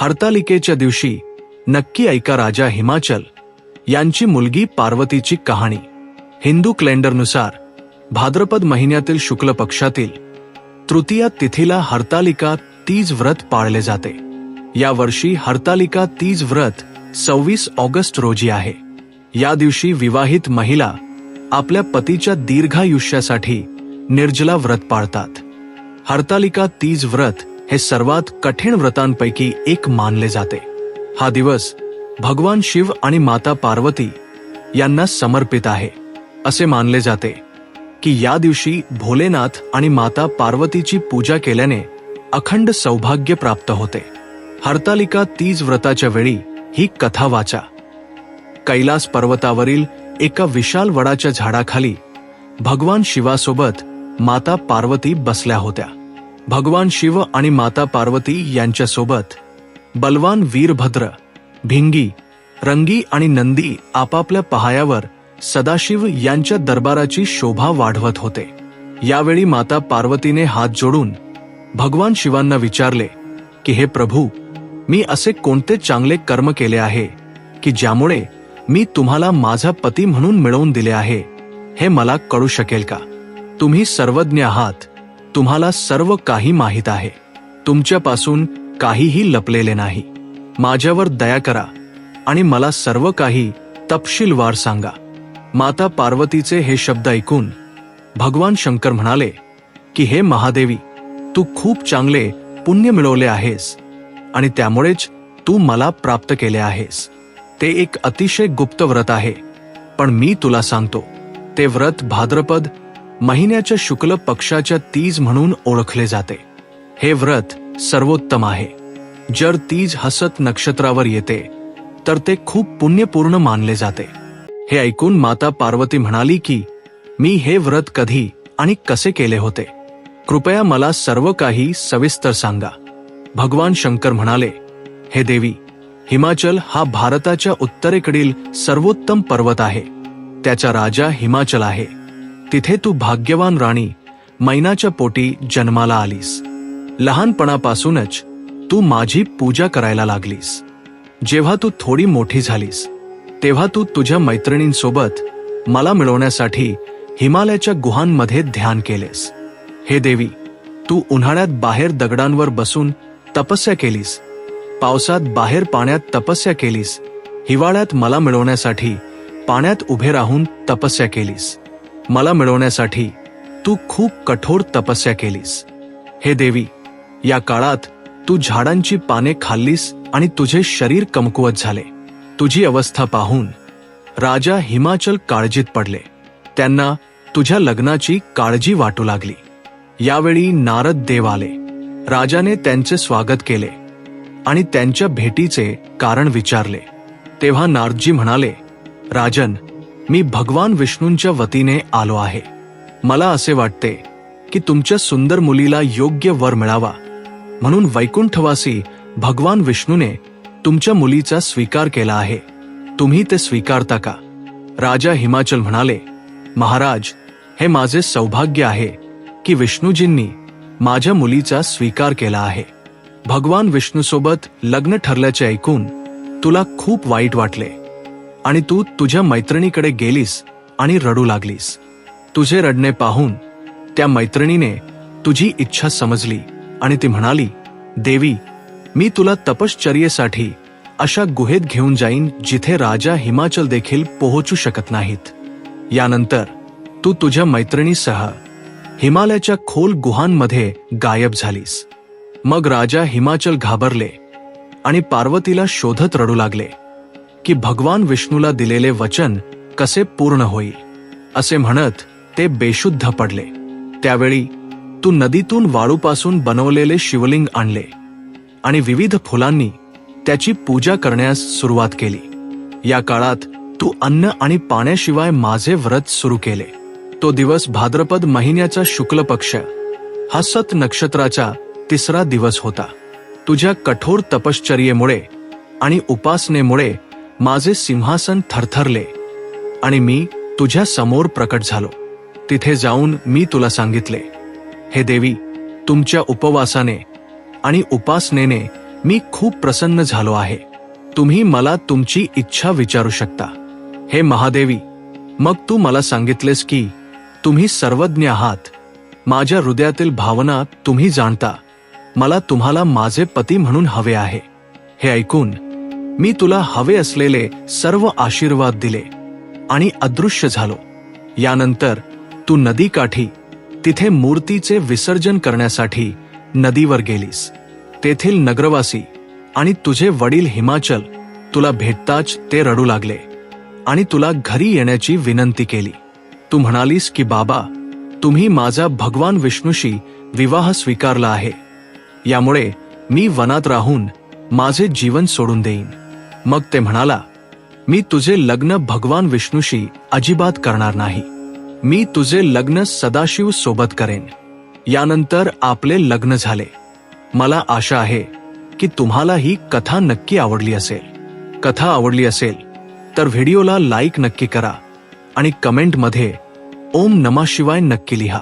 हरतालिकेच्या दिवशी नक्की ऐका राजा हिमाचल यांची मुलगी पार्वतीची कहाणी. हिंदू कॅलेंडरनुसार भाद्रपद महिन्यातील शुक्ल पक्षातील तृतीया तिथीला हरतालिका तीज व्रत पाळले जाते. या वर्षी हरतालिका तीज व्रत सव्वीस ऑगस्ट रोजी आहे. या दिवशी विवाहित महिला आपल्या पतीच्या दीर्घायुष्यासाठी निर्जला व्रत पाळतात. हरतालिका तीज व्रत हे सर्वात कठीण व्रतांपैकी एक मानले जाते. हा दिवस भगवान शिव आणि माता पार्वती यांना समर्पित आहे. असे मानले जाते की या दिवशी भोलेनाथ आणि माता पार्वतीची पूजा केल्याने अखंड सौभाग्य प्राप्त होते. हरतालिका तीज व्रताच्या वेळी ही कथा वाचा. कैलास पर्वतावरील एका विशाल वडाच्या झाडाखाली भगवान शिवासोबत माता पार्वती बसल्या होत्या. भगवान शिव आणि माता पार्वती यांच्यासोबत बलवान वीरभद्र भिंगी रंगी आणि नंदी आपापल्या पहायावर सदाशिव यांच्या दरबाराची शोभा वाढवत होते. यावेळी माता पार्वतीने हात जोडून भगवान शिवांना विचारले की हे प्रभू मी असे कोणते चांगले कर्म केले आहे की ज्यामुळे मी तुम्हाला माझा पती म्हणून मिळवून दिले आहे? हे मला कळू शकेल का? तुम्ही सर्वज्ञ आहात तुम्हाला सर्व काही माहीत आहे. तुमच्यापासून काहीही लपलेले नाही. माझ्यावर दया करा आणि मला सर्व काही तपशीलवार सांगा. माता पार्वतीचे हे शब्द ऐकून भगवान शंकर म्हणाले की हे महादेवी तू खूप चांगले पुण्य मिळवले आहेस आणि त्यामुळेच तू मला प्राप्त केले आहेस. ते एक अतिशय गुप्त व्रत आहे पण मी तुला सांगतो ते व्रत भाद्रपद महिन्याच्या शुक्ल पक्षाच्या तीज म्हणून ओळखले जाते. हे व्रत सर्वोत्तम आहे. जर तीज हसत नक्षत्रावर येते तर ते खूप पुण्यपूर्ण मानले जाते. हे ऐकून माता पार्वती म्हणाली की मी हे व्रत कधी आणि कसे केले होते? कृपया मला सर्व काही सविस्तर सांगा. भगवान शंकर म्हणाले हे देवी हिमाचल हा भारताच्या उत्तरेकडील सर्वोत्तम पर्वत आहे. त्याचा राजा हिमाचल आहे. तिथे तू भाग्यवान राणी मैनाच्या पोटी जन्माला आलीस. लहानपणापासूनच तू माझी पूजा करायला लागलीस. जेव्हा तू थोडी मोठी झालीस तेव्हा तू तुझ्या मैत्रिणींसोबत मला मिळवण्यासाठी हिमालयाच्या गुहांमध्ये ध्यान केलेस. हे देवी तू उन्हाळ्यात बाहेर दगडांवर बसून तपस्या केलीस. पावसात बाहेर पाण्यात तपस्या केलीस. हिवाळ्यात मला मिळवण्यासाठी पाण्यात उभे राहून तपस्या केलीस. मला मिळवण्यासाठी तू खूप कठोर तपस्या केलीस. हे देवी या काळात तू झाडांची पाने खाल्लीस आणि तुझे शरीर कमकुवत झाले. तुझी अवस्था पाहून राजा हिमाचल काळजीत पडले. त्यांना तुझ्या लग्नाची काळजी वाटू लागली. यावेळी नारद देव आले. राजाने त्यांचे स्वागत केले आणि त्यांच्या भेटीचे कारण विचारले. तेव्हा नारदजी म्हणाले राजन मी भगवान विष्णूंच्या वतीने आलो आहे. मला असे वाटते की तुमच्या सुंदर मुलीला योग्य वर मिळावा. म्हणून वैकुंठवासी भगवान विष्णूने तुमच्या मुलीचा स्वीकार केला आहे. तुम्ही ते स्वीकारता का? राजा हिमाचल म्हणाले महाराज हे माझे सौभाग्य आहे की विष्णूजींनी माझ्या मुलीचा स्वीकार केला आहे. भगवान विष्णूसोबत लग्न ठरल्याचे ऐकून तुला खूप वाईट वाटले. आणि तू तुझ्या मैत्रिणीकडे गेलीस आणि रडू लागलीस. तुझे रडणे पाहून त्या मैत्रिणीने तुझी इच्छा समजली आणि ती म्हणाली देवी मी तुला तपश्चर्येसाठी अशा गुहेत घेऊन जाईन जिथे राजा हिमाचल देखील पोहोचू शकत नाहीत. यानंतर तू तुझ्या मैत्रिणीसह हिमालयाच्या खोल गुहांमध्ये गायब झालीस. मग राजा हिमाचल घाबरले आणि पार्वतीला शोधत रडू लागले. की भगवान विष्णूला दिलेले वचन कसे पूर्ण होईल असे म्हणत ते बेशुद्ध पडले. त्यावेळी तू नदीतून वाळूपासून बनवलेले शिवलिंग आणले आणि विविध फुलांनी त्याची पूजा करण्यास सुरुवात केली. या काळात तू अन्न आणि पाण्याशिवाय माझे व्रत सुरू केले. तो दिवस भाद्रपद महिन्याचा शुक्ल पक्ष हसत नक्षत्राचा तिसरा दिवस होता. तुझ्या कठोर तपश्चर्येमुळे आणि उपासनेमुळे माझे सिंहासन थरथरले आणि मी तुझ्या समोर प्रकट झालो. तिथे जाऊन मी तुला सांगितले हे देवी तुमच्या उपवासाने आणि उपासनेने मी खूप प्रसन्न झालो आहे. तुम्ही मला तुमची इच्छा विचारू शकता. हे महादेवी मग तू मला सांगितलेस की तुम्ही सर्वज्ञ आहात. माझ्या हृदयातील भावना तुम्ही जाणता. मला तुम्हाला माझे पती म्हणून हवे आहे. हे ऐकून मी तुला हवे असलेले सर्व आशीर्वाद दिले आणि अदृश्य झालो. यानंतर तू नदीकाठी तिथे मूर्तीचे विसर्जन करण्यासाठी नदीवर गेलीस. तेथील नगरवासी आणि तुझे वडील हिमाचल तुला भेटताच ते रडू लागले आणि तुला घरी येण्याची विनंती केली. तू म्हणालीस की बाबा तुम्ही माझा भगवान विष्णूशी विवाह स्वीकारला आहे. यामुळे मी वनात राहून माझे जीवन सोडून देईन. मग ते म्हणाला मी तुझे लग्न भगवान विष्णूशी अजिबात करणार नाही. मी तुझे लग्न सदाशिव सोबत करेन. यानंतर आपले लग्न झाले. मला आशा आहे की तुम्हाला ही कथा नक्की आवडली असेल. कथा आवडली असेल तर व्हिडिओला लाईक नक्की करा आणि कमेंटमध्ये ओम नमा शिवाय नक्की लिहा.